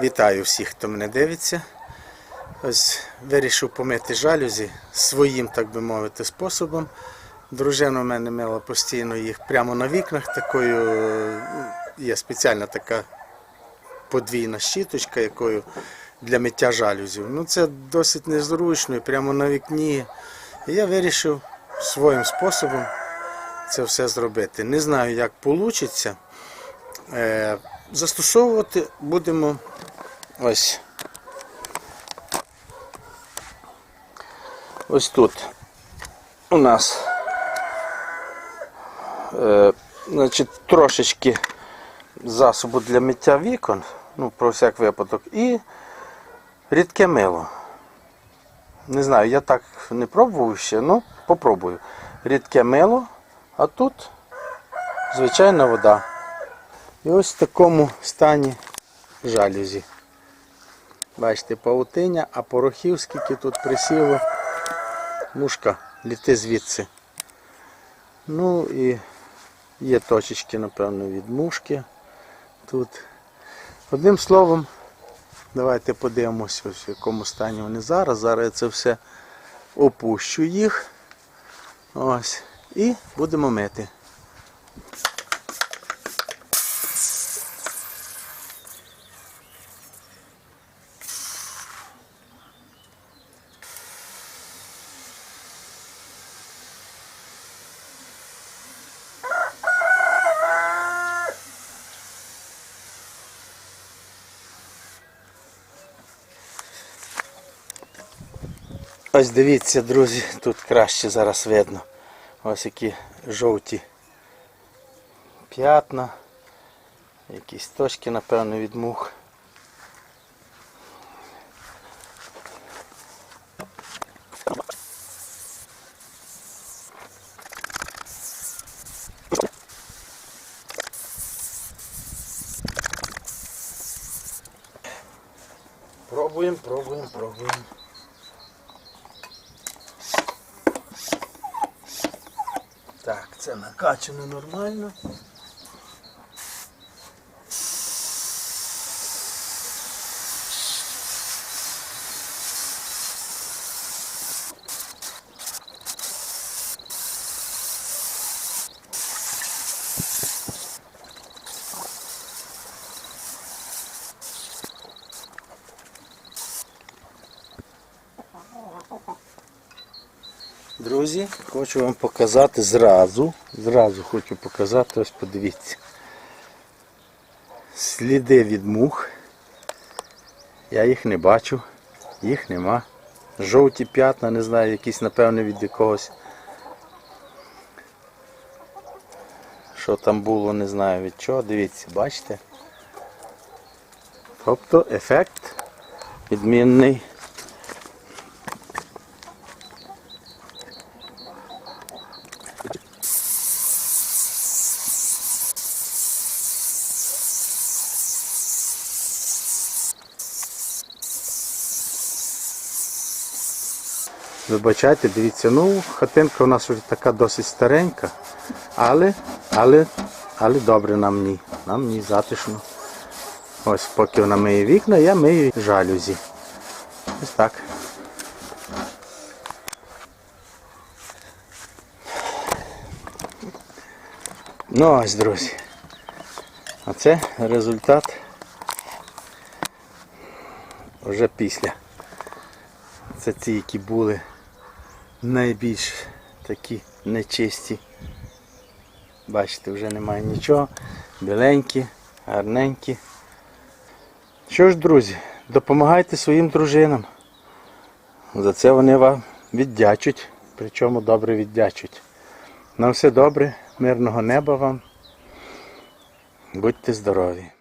Вітаю всіх, хто мене дивиться. Ось вирішив помити жалюзі своїм, так би мовити, способом. Дружина в мене мила постійно їх прямо на вікнах. Такою е, є спеціальна така подвійна щіточка, якою для миття жалюзів. Ну це досить незручно і прямо на вікні. І я вирішив своїм способом це все зробити. Не знаю, як вийде. Застосовувати будемо ось. Ось тут у нас е, значить, трошечки засобу для миття вікон, ну, про всяк випадок, і рідке мило. Не знаю, я так не пробував ще, ну попробую. Рідке мило, а тут звичайна вода. І ось в такому стані жалюзі. Бачите, паутиня, а порохів скільки тут присіло. Мушка, літи звідси. Ну і є точечки, напевно, від мушки тут. Одним словом, давайте подивимося, в якому стані вони зараз. Зараз я це все опущу їх. Ось. І будемо мити. Ось дивіться, друзі, тут краще зараз видно. Ось які жовті п'ятна, якісь точки, напевно, від мух. Пробуємо, пробуємо, пробуємо. Так, це накачано нормально. Друзі, хочу вам показати зразу, зразу хочу показати, ось подивіться. Сліди від мух. Я їх не бачу, їх нема. Жовті п'ятна, не знаю, якісь, напевно, від якогось. Що там було, не знаю від чого. Дивіться, бачите? Тобто ефект відмінний. Вибачайте, дивіться, ну хатинка у нас вже така досить старенька, але, але, але добре нам ній. Нам ній затишно. Ось поки вона миє вікна, я мию жалюзі. Ось так. Ну ось, друзі. Оце результат вже після. Це ті, які були найбільш такі нечисті. Бачите, вже немає нічого. Біленькі, гарненькі. Що ж, друзі, допомагайте своїм дружинам. За це вони вам віддячуть, причому добре віддячуть. На все добре, мирного неба вам. Будьте здорові!